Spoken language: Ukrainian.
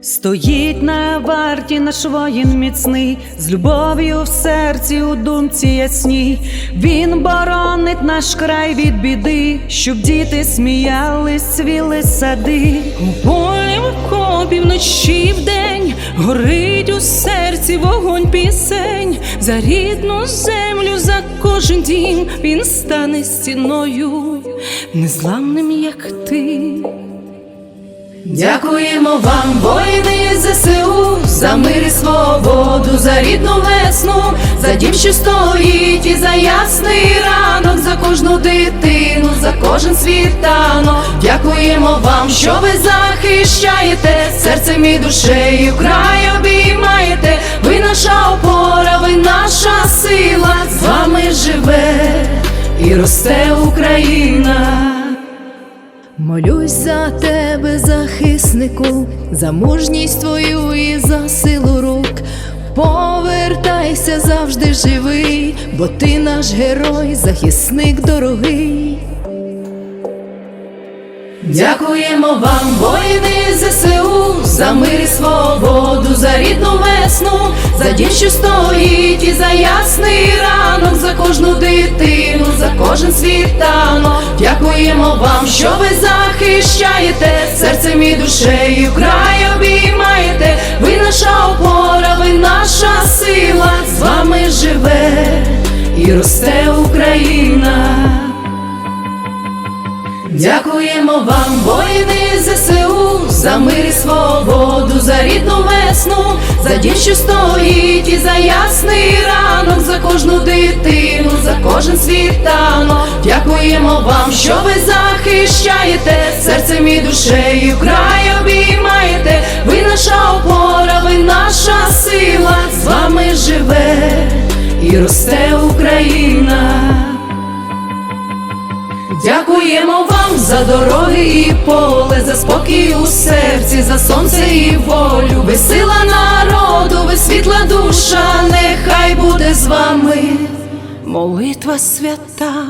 Стоїть на варті наш воїн міцний, з любов'ю в серці у думці ясній. Він боронить наш край від біди, щоб діти сміялись, цвіли сади. В окопі вночі вдень горить у серці вогонь пісень за рідну землю, за кожен дім він стане стіною, незламним, як ти. Дякуємо вам, воїни ЗСУ, за мир і свободу, за рідну весну, за дім, що стоїть, і за ясний ранок, за кожну дитину, кожен світанок. Дякуємо вам, що ви захищаєте серцем і душею, край обіймаєте. Ви наша опора, ви наша сила, з вами живе і росте Україна. Молюсь за тебе, захиснику, за мужність твою і за силу рук. Повертайся завжди живий, бо ти наш герой, захисник дорогий. Дякуємо вам, воїни ЗСУ, за мир і свободу, за рідну весну, за дім, що стоїть, і за ясний ранок, за кожну дитину, за кожен світанок. Дякуємо вам, що ви захищаєте серцем і душею, край обіймаєте. Ви наша опора, ви наша сила, з вами живе і росте Україна. Дякуємо вам, воїни ЗСУ, за мир і свободу, за рідну весну, за дім, що стоїть, і за ясний ранок, за кожну дитину, за кожен світанок. Дякуємо вам, що ви захищаєте серцем і душею, край обіймаєте. Ви наша опора, ви наша сила, з вами живе і росте Україна. Дякуємо вам за дороги і поле, за спокій у серці, за сонце і волю. Ви сила народу, ви світла душа, нехай буде з вами. Молитва свята